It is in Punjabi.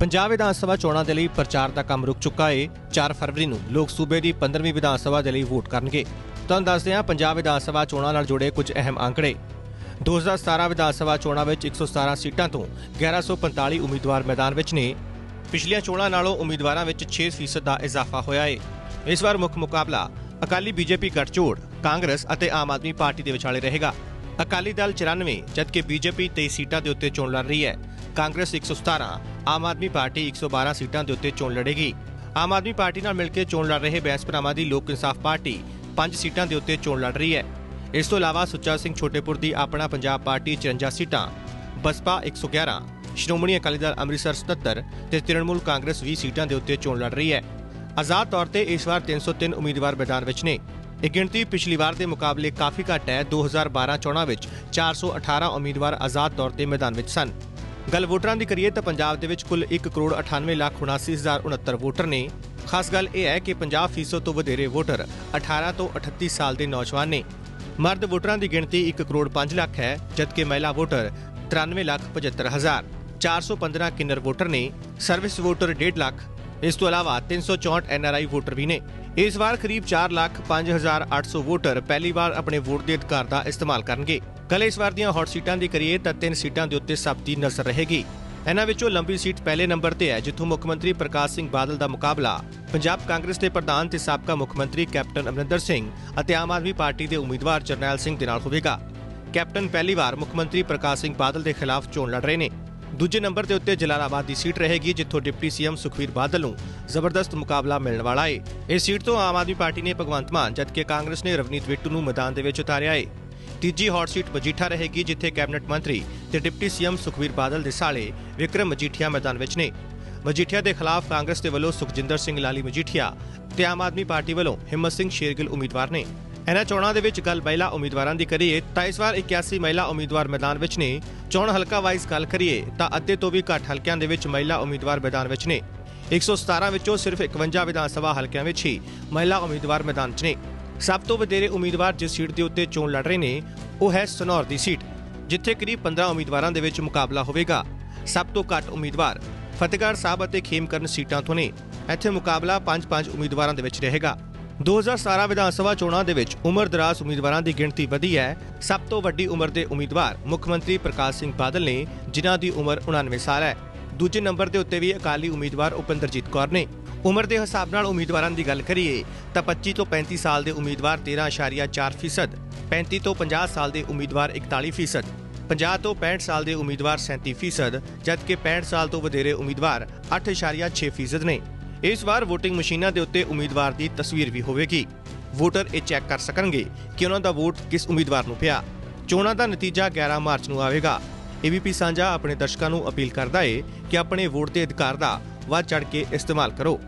ਪੰਜਾਬ ਵਿਧਾਨ ਸਭਾ ਚੋਣਾਂ ਦੇ ਲਈ ਪ੍ਰਚਾਰ ਦਾ ਕੰਮ ਰੁਕ ਚੁੱਕਾ ਏ। 4 ਫਰਵਰੀ ਨੂੰ ਲੋਕ ਸੂਬੇ ਦੀ 15ਵੀਂ ਵਿਧਾਨ ਸਭਾ ਦੇ ਲਈ ਵੋਟ ਕਰਨਗੇ। ਤੁਹਾਨੂੰ ਦੱਸਦੇ ਹਾਂ ਪੰਜਾਬ ਵਿਧਾਨ ਸਭਾ ਚੋਣਾਂ ਨਾਲ ਜੁੜੇ ਕੁਝ ਅਹਿਮ ਅੰਕੜੇ। 2017 ਵਿਧਾਨ ਸਭਾ ਚੋਣਾਂ ਵਿੱਚ 117 ਸੀਟਾਂ ਤੋਂ 1145 ਉਮੀਦਵਾਰ ਮੈਦਾਨ ਵਿੱਚ ਨੇ। ਪਿਛਲੀਆਂ ਚੋਣਾਂ ਨਾਲੋਂ ਉਮੀਦਵਾਰਾਂ ਵਿੱਚ 6% ਦਾ ਇਜ਼ਾਫਾ ਹੋਇਆ ਏ। ਇਸ ਵਾਰ ਮੁੱਖ ਮੁਕਾਬਲਾ ਅਕਾਲੀ ਬੀਜੇਪੀ ਗੱਠਜੋੜ, ਕਾਂਗਰਸ ਅਤੇ ਆਮ ਆਦਮੀ ਪਾਰਟੀ ਦੇ ਵਿਚਾਲੇ ਰਹੇਗਾ। ਅਕਾਲੀ ਦਲ 94 ਜਦਕਿ ਬੀਜੇਪੀ 23 ਸੀਟਾਂ ਦੇ ਉੱਤੇ ਚੋਣ ਲੜ ਰਹੀ ਹੈ। ਕਾਂਗਰਸ 117 ਆਮ ਆਦਮੀ ਪਾਰਟੀ 112 ਸੀਟਾਂ ਦੇ ਉੱਤੇ ਚੋਣ ਲੜੇਗੀ। ਆਮ ਆਦਮੀ ਪਾਰਟੀ ਨਾਲ ਮਿਲ ਕੇ ਚੋਣ ਲੜ ਰਹੇ ਬੈਂਸ ਭਰਾਵਾਂ ਦੀ ਲੋਕ ਇਨਸਾਫ ਪਾਰਟੀ 5 ਸੀਟਾਂ ਦੇ ਉੱਤੇ ਚੋਣ ਲੜ ਰਹੀ ਹੈ। ਇਸ ਤੋਂ ਇਲਾਵਾ ਸੁੱਚਾ ਸਿੰਘ ਛੋਟੇਪੁਰ ਦੀ ਆਪਣਾ ਪੰਜਾਬ ਪਾਰਟੀ 54 ਸੀਟਾਂ, ਬਸਪਾ 111 ਸ਼੍ਰੋਮਣੀ ਅਕਾਲੀ ਦਲ ਅੰਮ੍ਰਿਤਸਰ 77 ਤੇ ਤ੍ਰਿਣਮੂਲ ਕਾਂਗਰਸ 20 ਸੀਟਾਂ ਦੇ ਉੱਤੇ ਚੋਣ ਲੜ ਰਹੀ ਹੈ। ਆਜ਼ਾਦ ਤੌਰ ਤੇ ਇਸ ਵਾਰ 303 ਉਮੀਦਵਾਰ ਮੈਦਾਨ ਵਿੱਚ ਨੇ। ਇਹ ਗਿਣਤੀ ਪਿਛਲੀ ਵਾਰ ਦੇ ਮੁਕਾਬਲੇ ਕਾਫੀ ਘੱਟ ਹੈ। 2012 ਚੋਣਾਂ ਵਿੱਚ 418 ਉਮੀਦਵਾਰ ਆਜ਼ਾਦ ਤੌਰ ਤੇ ਮੈਦਾਨ ਵਿੱਚ ਸਨ। ਗੱਲ ਵੋਟਰਾਂ ਦੀ ਕਰੀਏ ਤਾਂ ਪੰਜਾਬ ਦੇ ਵਿੱਚ ਕੁੱਲ 1 ਕਰੋੜ 98 ਲੱਖ 79069 ਵੋਟਰ ਨੇ। ਖਾਸ ਗੱਲ ਇਹ ਹੈ ਕਿ 50% ਤੋਂ ਵਧੇਰੇ ਵੋਟਰ 18 ਤੋਂ 38 ਸਾਲ ਦੇ ਨੌਜਵਾਨ ਨੇ। ਮਰਦ ਵੋਟਰਾਂ ਦੀ ਗਿਣਤੀ 1 ਕਰੋੜ 5 ਲੱਖ ਹੈ, ਜਦਕਿ ਮਹਿਲਾ ਵੋਟਰ 93 ਲੱਖ 75 ਹਜ਼ਾਰ 415 ਕਿੰਨਰ ਵੋਟਰ ਨੇ। Service voter 1.5 lakh. ਇਸ ਤੋਂ ਇਲਾਵਾ 364 ਐਨਆਰਆਈ ਵੋਟਰ ਵੀ ਨੇ। ਇਸ ਵਾਰ ਕਰੀਬ 4 ਲੱਖ 5800 ਵੋਟਰ ਪਹਿਲੀ ਵਾਰ ਆਪਣੇ ਵੋਟ ਦੇ ਅਧਿਕਾਰ ਦਾ ਇਸਤੇਮਾਲ ਕਰਨਗੇ। ਕੱਲ ਇਸ ਵਾਰ ਦੀਆਂ ਹੌਟ ਸੀਟਾਂ ਦੀ ਕਰੀਏ ਤਾਂ ਤਿੰਨ ਸੀਟਾਂ ਦੇ ਉੱਤੇ ਸਭ ਦੀ ਨਜ਼ਰ ਰਹੇਗੀ। ਇਹਨਾਂ ਵਿੱਚੋਂ ਲੰਬੀ ਸੀਟ ਪਹਿਲੇ ਨੰਬਰ ਤੇ ਹੈ, ਜਿੱਥੋਂ ਮੁੱਖ ਮੰਤਰੀ ਪ੍ਰਕਾਸ਼ ਸਿੰਘ ਬਾਦਲ ਦਾ ਮੁਕਾਬਲਾ। ਪੰਜਾਬ ਕਾਂਗਰਸ ਦੇ ਪ੍ਰਧਾਨ ਤੇ ਸਾਬਕਾ ਮੁੱਖ ਮੰਤਰੀ ਕੈਪਟਨ ਅਮਰਿੰਦਰ ਸਿੰਘ ਅਤੇ ਆਮ ਆਦਮੀ ਪਾਰਟੀ ਦੇ ਉਮੀਦਵਾਰ ਜਰਨੈਲ ਸਿੰਘ ਦੇ ਨਾਲ ਹੋਵੇਗਾ। ਕੈਪਟਨ ਪਹਿਲੀ ਵਾਰ ਮੁੱਖ ਮੰਤਰੀ ਪ੍ਰਕਾਸ਼ ਸਿੰਘ ਬਾਦਲ ਦੇ ਖਿਲਾਫ ਚੋਣ ਲੜ ਰਹੇ ਨੇ। ਦੂਜੇ ਨੰਬਰ ਦੇ ਉੱਤੇ ਜਲਾਲਾਬਾਦ ਦੀ ਸੀਟ ਰਹੇਗੀ, ਜਿੱਥੋਂ ਡਿਪਟੀ ਸੀਐਮ ਸੁਖਵੀਰ ਬਾਦਲ ਨੂੰ ਜ਼ਬਰਦਸਤ ਮੁਕਾਬਲਾ ਮਿਲਣ ਵਾਲਾ ਏ। ਇਸ ਸੀਟ ਤੋਂ ਆਮ ਆਦਮੀ ਪਾਰਟੀ ਨੇ ਭਗਵੰਤ ਮਾਨ, ਜਦਕਿ ਕਾਂਗਰਸ ਨੇ ਰਵਨੀਤ ਬਿੱਟੂ ਨੂੰ ਮੈਦਾਨ ਦੇ ਵਿੱਚ ਉਤਾਰਿਆ ਏ। ਤੀਜੀ ਹੌਟ ਸੀਟ ਮਜੀਠਾ ਰਹੇਗੀ, ਜਿੱਥੇ ਕੈਬਨਿਟ ਮੰਤਰੀ ਤੇ ਡਿਪਟੀ ਸੀਐਮ ਸੁਖਵੀਰ ਬਾਦਲ ਦੇ ਸਾਲੇ ਵਿਕਰਮ ਮਜੀਠੀਆ ਮੈਦਾਨ ਵਿੱਚ ਨੇ। ਮਜੀਠੀਆ ਦੇ ਖਿਲਾਫ ਕਾਂਗਰਸ ਦੇ ਵੱਲੋਂ ਸੁਖਜਿੰਦਰ ਸਿੰਘ ਲਾਲੀ ਮਜੀਠੀਆ ਤੇ ਆਮ ਆਦਮੀ ਪਾਰਟੀ ਵੱਲੋਂ ਹਿੰਮਤ ਸਿੰਘ ਸ਼ੇਰਗਿੱਲ ਉਮੀਦਵਾਰ ਨੇ। ਇਹਨਾਂ ਚੋਣਾਂ ਦੇ ਵਿੱਚ ਗੱਲ ਮਹਿਲਾ ਉਮੀਦਵਾਰਾਂ ਦੀ ਕਰੀਏ ਤਾਂ ਇਸ ਵਾਰ 81 ਮਹਿਲਾ ਉਮੀਦਵਾਰ ਮੈਦਾਨ ਵਿੱਚ ਨੇ। ਚੋਣ ਹਲਕਾ ਵਾਈਜ਼ ਗੱਲ ਕਰੀਏ ਤਾਂ ਅੱਧੇ ਤੋਂ ਵੀ ਘੱਟ ਹਲਕਿਆਂ ਦੇ ਵਿੱਚ ਮਹਿਲਾ ਉਮੀਦਵਾਰ ਮੈਦਾਨ ਵਿੱਚ ਨੇ। 117 ਵਿੱਚੋਂ ਸਿਰਫ 51 ਵਿਧਾਨ ਸਭਾ ਹਲਕਿਆਂ ਵਿੱਚ ਹੀ ਮਹਿਲਾ ਉਮੀਦਵਾਰ ਮੈਦਾਨ 'ਚ ਨੇ। ਸਭ ਤੋਂ ਵਧੇਰੇ ਉਮੀਦਵਾਰ ਜਿਸ ਸੀਟ ਦੇ ਉੱਤੇ ਚੋਣ ਲੜ ਰਹੇ ਨੇ, ਉਹ ਹੈ ਸਨੌਰ ਦੀ ਸੀਟ, ਜਿੱਥੇ ਕਰੀਬ 15 ਉਮੀਦਵਾਰਾਂ ਦੇ ਵਿੱਚ ਮੁਕਾਬਲਾ ਹੋਵੇਗਾ। ਸਭ ਤੋਂ ਘੱਟ ਉਮੀਦਵਾਰ ਫਤਿਹਗੜ੍ਹ ਸਾਹਿਬ ਅਤੇ ਖੇਮਕਰਨ ਸੀਟਾਂ ਤੋਂ ਨੇ। ਇੱਥੇ ਮੁਕਾਬਲਾ 5-5 ਉਮੀਦਵਾਰਾਂ ਦੇ ਵਿੱਚ ਰਹੇਗਾ। 2017 ਵਿਧਾਨ ਸਭਾ ਚੋਣਾਂ ਦੇ ਵਿੱਚ ਉਮਰ ਦਰਾਜ਼ ਉਮੀਦਵਾਰਾਂ ਦੀ ਗਿਣਤੀ ਵਧੀ ਹੈ। ਸਭ ਤੋਂ ਵੱਡੀ ਉਮਰ ਦੇ ਉਮੀਦਵਾਰ ਮੁੱਖ ਮੰਤਰੀ ਪ੍ਰਕਾਸ਼ ਸਿੰਘ ਬਾਦਲ ਨੇ, ਜਿਨ੍ਹਾਂ ਦੀ ਉਮਰ 99 ਸਾਲ ਹੈ। ਦੂਜੇ ਨੰਬਰ ਦੇ ਉੱਤੇ ਵੀ ਅਕਾਲੀ ਉਮੀਦਵਾਰ ਉਪਿੰਦਰਜੀਤ ਕੌਰ ਨੇ। ਉਮਰ ਦੇ ਹਿਸਾਬ ਨਾਲ ਉਮੀਦਵਾਰਾਂ ਦੀ ਗੱਲ ਕਰੀਏ ਤਾਂ 25 ਤੋਂ 35 ਸਾਲ ਦੇ ਉਮੀਦਵਾਰ 13.4% 35 ਤੋਂ 50 ਸਾਲ ਦੇ ਉਮੀਦਵਾਰ 41% 50 ਤੋਂ 65 ਸਾਲ ਦੇ ਉਮੀਦਵਾਰ 37% ਜਦਕਿ 65 ਸਾਲ ਤੋਂ ਵਧੇਰੇ ਉਮੀਦਵਾਰ 8.6% ਨੇ। ਇਸ ਵਾਰ VOTING ਮਸ਼ੀਨਾਂ ਦੇ ਉੱਤੇ ਉਮੀਦਵਾਰ ਦੀ ਤਸਵੀਰ ਵੀ ਹੋਵੇਗੀ। ਵੋਟਰ ਇਹ ਚੈੱਕ ਕਰ ਸਕਣਗੇ ਕਿ ਉਹਨਾਂ ਦਾ ਵੋਟ ਕਿਸ ਉਮੀਦਵਾਰ ਨੂੰ ਪਿਆ। ਚੋਣਾਂ ਦਾ ਨਤੀਜਾ 11 ਮਾਰਚ ਨੂੰ ਆਵੇਗਾ। ਏਬੀਪੀ ਸਾਂਝਾ ਆਪਣੇ ਦਰਸ਼ਕਾਂ ਨੂੰ ਅਪੀਲ ਕਰਦਾ ਏ ਕਿ ਆਪਣੇ ਵੋਟ ਦੇ ਅਧਿਕਾਰ ਦਾ ਵੱਧ ਚੜ ਕੇ ਇਸਤੇਮਾਲ ਕਰੋ।